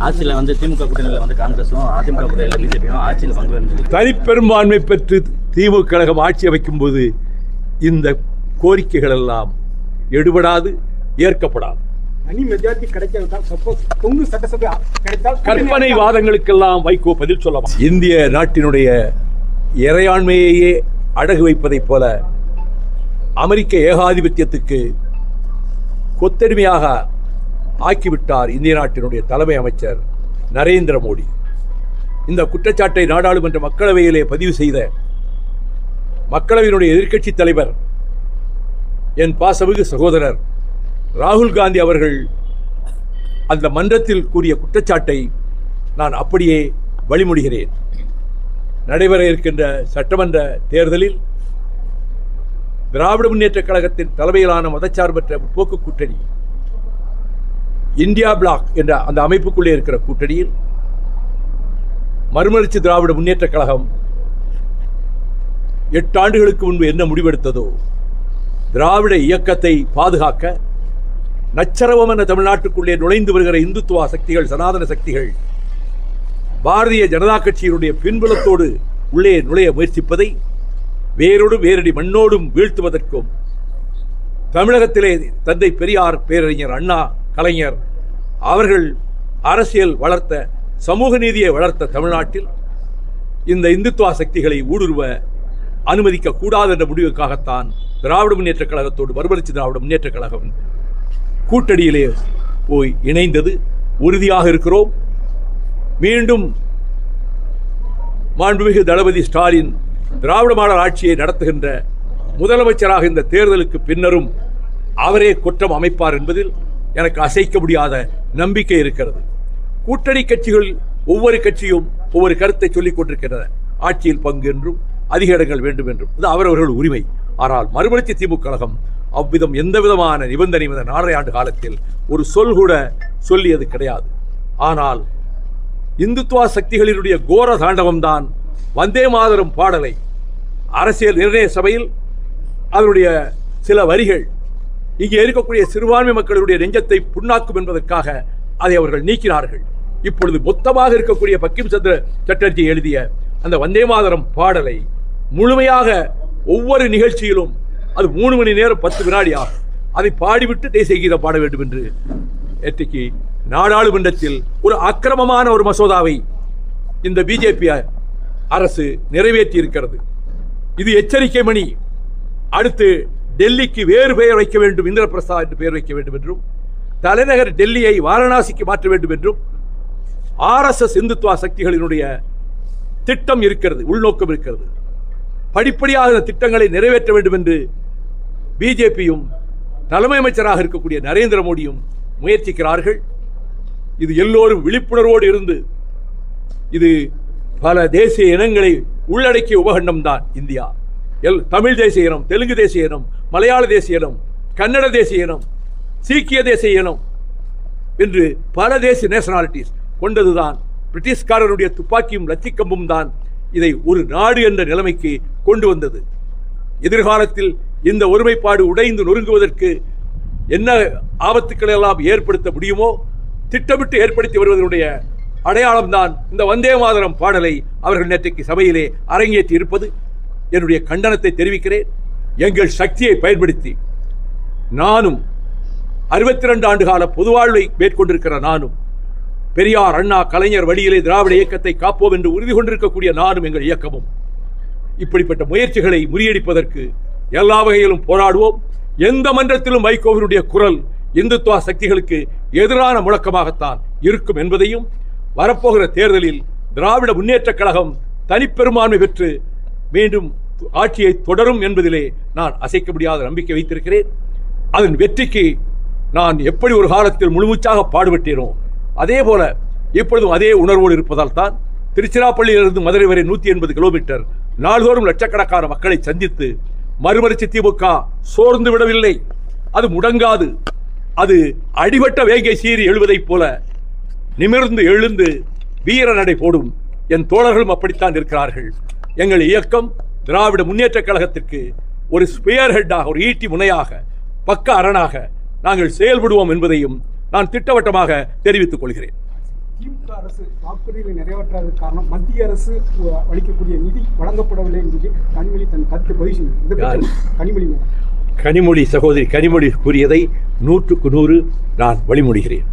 ஆட்சியில் வந்து திமுக கூட்டணியில் வந்து காங்கிரஸும் அதிமுக கூட்டணியில் பிஜேபியும் ஆட்சியில் பங்கு பெறும் தனிப்பெரும்பான்மை பெற்று திமுக கழகம் ஆட்சி அமைக்கும்போது இந்த கோரிக்கைகள் எல்லாம் எடுபடாது ஏற்கப்படாது. தனி மெஜாரிட்டி கிடைக்காவிட்டால் சப்போஸ் தொங்கு சட்டசபை கிடைத்தால் கற்பனை வாதங்களுக்கெல்லாம் வைகோ பதில் சொல்லலாம் இந்திய நாட்டினுடைய இறையாண்மையையே அடகு வைப்பதைப் போல அமெரிக்க ஏகாதிபத்தியத்துக்கு கொத்தடிமையாக ஆக்கிவிட்டார் இந்திய நாட்டினுடைய தலைமை அமைச்சர் நரேந்திர மோடி. இந்த குற்றச்சாட்டை நாடாளுமன்ற மக்களவையிலே பதிவு செய்த மக்களவையினுடைய எதிர்க்கட்சி தலைவர் என் பாசமிகு சகோதரர் ராகுல் காந்தி அவர்கள் அந்த மன்றத்தில் கூறிய குற்றச்சாட்டை நான் அப்படியே வழிமொழிகிறேன் நடைபெற இருக்கின்ற சட்டமன்ற தேர்தலில் திராவிட முன்னேற்றக் கழகத்தின் தலைமையிலான மதச்சார்பற்ற முற்போக்கு கூட்டணி இந்தியா பிளாக் என்ற அந்த அமைப்புக்குள்ளே இருக்கிற கூட்டணியில் மறுமலர்ச்சி திராவிட முன்னேற்ற கழகம் எட்டு ஆண்டுகளுக்கு முன்பு என்ன முடிவெடுத்ததோ திராவிட இயக்கத்தை பாதுகாக்க நச்சரவம் என தமிழ்நாட்டுக்குள்ளே நுழைந்து வருகிற இந்துத்துவா சக்திகள் சனாதன சக்திகள் பாரதிய ஜனதா கட்சியினுடைய பின்புலத்தோடு உள்ளே நுழைய முயற்சிப்பதை வேரோடு வேரடி மண்ணோடும் வீழ்த்துவதற்கும் தமிழகத்திலே தந்தை பெரியார் பேரறிஞர் அண்ணா கலைஞர் அவர்கள் அரசியல் வளர்த்த சமூக நீதியை வளர்த்த தமிழ்நாட்டில் இந்த இந்துத்துவா சக்திகளை ஊடுருவ அனுமதிக்க கூடாது என்ற முடிவுக்காகத்தான் திராவிட முன்னேற்றக் கழகத்தோடு மறுமலர்ச்சி திராவிட முன்னேற்றக் கழகம் கூட்டணியிலே போய் இணைந்தது. உறுதியாக இருக்கிறோம். மீண்டும் மாண்புமிகு தளபதி ஸ்டாலின் திராவிட மாடல் ஆட்சியை நடத்துகின்ற முதலமைச்சராக இந்த தேர்தலுக்கு பின்னரும் அவரே குற்றம் அமைப்பார் என்பதில் எனக்கு அசைக்க முடியாத நம்பிக்கை இருக்கிறது. கூட்டணி கட்சிகள் ஒவ்வொரு கட்சியும் ஒவ்வொரு கருத்தை சொல்லிக் கொண்டிருக்கின்றன. ஆட்சியில் பங்கு என்றும் அதிக இடங்கள் வேண்டும் என்றும். இது அவரவர்கள் உரிமை. ஆனால் மறுமலர்ச்சி திமுக கழகம் அவ்விதம் எந்த விதமான நிபந்தனை இந்த நாலரை ஆண்டு காலத்தில் ஒரு சொல் கூட சொல்லியது கிடையாது. ஆனால் இந்துத்துவா சக்திகளினுடைய கோர தாண்டவம்தான் வந்தே மாதரும் பாடலை அரசியல் நிர்ணய சபையில் அதனுடைய சில வரிகள் இங்கே இருக்கக்கூடிய சிறுபான்மை மக்களுடைய நெஞ்சத்தை புண்ணாக்கும் என்பதற்காக அதை அவர்கள் நீக்கினார்கள். இப்பொழுது மொத்தமாக இருக்கக்கூடிய பக்கிம் சந்திர சட்டர்ஜி எழுதிய அந்த வந்தே மாதரம் பாடலை முழுமையாக ஒவ்வொரு நிகழ்ச்சியிலும் அது மூணு மணி நேரம் பத்து வினாடி ஆகும். அதை பாடிவிட்டு தேசிய கீதம் பாட வேண்டும் என்று நேற்றைக்கு நாடாளுமன்றத்தில் ஒரு அக்கிரமமான ஒரு மசோதாவை இந்த பிஜேபி அரசு நிறைவேற்றி இருக்கிறது இது எச்சரிக்கை மணி. அடுத்து டெல்லிக்கு வேறு பெயர் வைக்க வேண்டும் இந்திரபிரசாத் என்று பெயர் வைக்க வேண்டும் என்றும் தலைநகர் டெல்லியை வாரணாசிக்கு மாற்ற வேண்டும் என்றும் ஆர்எஸ்எஸ் இந்துத்துவா சக்திகளினுடைய திட்டம் இருக்கிறது உள்நோக்கம் இருக்கிறது. படிப்படியாக திட்டங்களை நிறைவேற்ற வேண்டும் என்று பிஜேபியும் தலைமை அமைச்சராக இருக்கக்கூடிய நரேந்திர மோடியும் முயற்சிக்கிறார்கள். இது எல்லோரும் விழிப்புணர்வோடு இருந்து இது பல தேசிய இனங்களை உள்ளடக்கிய உபகண்டம் தான் இந்தியா. எல் தமிழ் தேசிய இனம் தெலுங்கு தேசிய இனம் மலையாள தேசிய இனம் கன்னட தேசிய இனம் சீக்கிய தேசிய இனம் என்று பல தேசிய நேஷனாலிட்டிஸ் கொண்டதுதான் பிரிட்டிஷ்காரருடைய துப்பாக்கியும் லத்திக்கம்பும் தான் இதை ஒரு நாடு என்ற நிலைமைக்கு கொண்டு வந்தது. எதிர்காலத்தில் இந்த ஒருமைப்பாடு உடைந்து நொறுங்குவதற்கு என்ன ஆபத்துக்களை எல்லாம் ஏற்படுத்த முடியுமோ திட்டமிட்டு ஏற்படுத்தி வருவதனுடைய அடையாளம்தான் இந்த வந்தே மாதரம் பாடலை அவர்கள் நேற்றைக்கு சபையிலே அரங்கேற்றி இருப்பது என்னுடைய கண்டனத்தை தெரிவிக்கிறேன். எங்கள் சக்தியை பயன்படுத்தி நானும் அறுபத்தி ரெண்டு ஆண்டு கால பொதுவாழ்வை மேற்கொண்டிருக்கிற நானும் பெரியார் அண்ணா கலைஞர் வழியிலே திராவிட இயக்கத்தை காப்போம் என்று உறுதி கொண்டிருக்கக்கூடிய நானும் எங்கள் இயக்கமும். இப்படிப்பட்ட முயற்சிகளை முறியடிப்பதற்கு எல்லா வகையிலும் போராடுவோம். எந்த மன்றத்திலும் வைகோவினுடைய குரல் இந்துத்துவ சக்திகளுக்கு எதிரான முழக்கமாகத்தான் இருக்கும் என்பதையும் வரப்போகிற தேர்தலில் திராவிட முன்னேற்றக் கழகம் தனிப்பெரும்பான்மை பெற்று மீண்டும் ஆட்சியை தொடரும் என்பதிலே நான் அசைக்க முடியாத நம்பிக்கை வைத்திருக்கிறேன். அதன் வெற்றிக்கு நான் எப்படி ஒரு காலத்தில் முழுமூச்சாக பாடுபட்டேனோ அதே போல இப்பொழுதும் அதே உணர்வோடு இருப்பதால் தான் திருச்சிராப்பள்ளியிலிருந்து மதுரை வரை நூற்றி எண்பது கிலோமீட்டர் நாள்தோறும் லட்சக்கணக்கான மக்களை சந்தித்து மறுமலர்ச்சி திமுக சோர்ந்து விடவில்லை. அது முடங்காது. அது அடிபட்ட வேங்கை சீறி எழுவதைப் போல நிமிர்ந்து எழுந்து வீர நடை போடும். என் தோழர்களும் அப்படித்தான் இருக்கிறார்கள். எங்கள் இயக்கம் திராவிட முன்னேற்றக் கழகத்திற்கு ஒரு ஸ்பியர் ஹெட்டாக ஒரு ஈட்டி முனையாக பக்க அரணாக நாங்கள் செயல்படுவோம் என்பதையும் நான் திட்டவட்டமாக தெரிவித்துக் கொள்கிறேன். திமுக அரசு வாக்குறுதிகளை நிறைவேற்றாததுக்கு காரணம் மத்திய அரசு அளிக்கக்கூடிய நிதி வழங்கப்படவில்லை என்று கனிமொழி தன் கருத்து பதிவு செய்யும்? கனிமொழி கனிமொழி சகோதரி கனிமொழி கூறியதை நூற்றுக்கு நூறு நான் வழிமொழிகிறேன்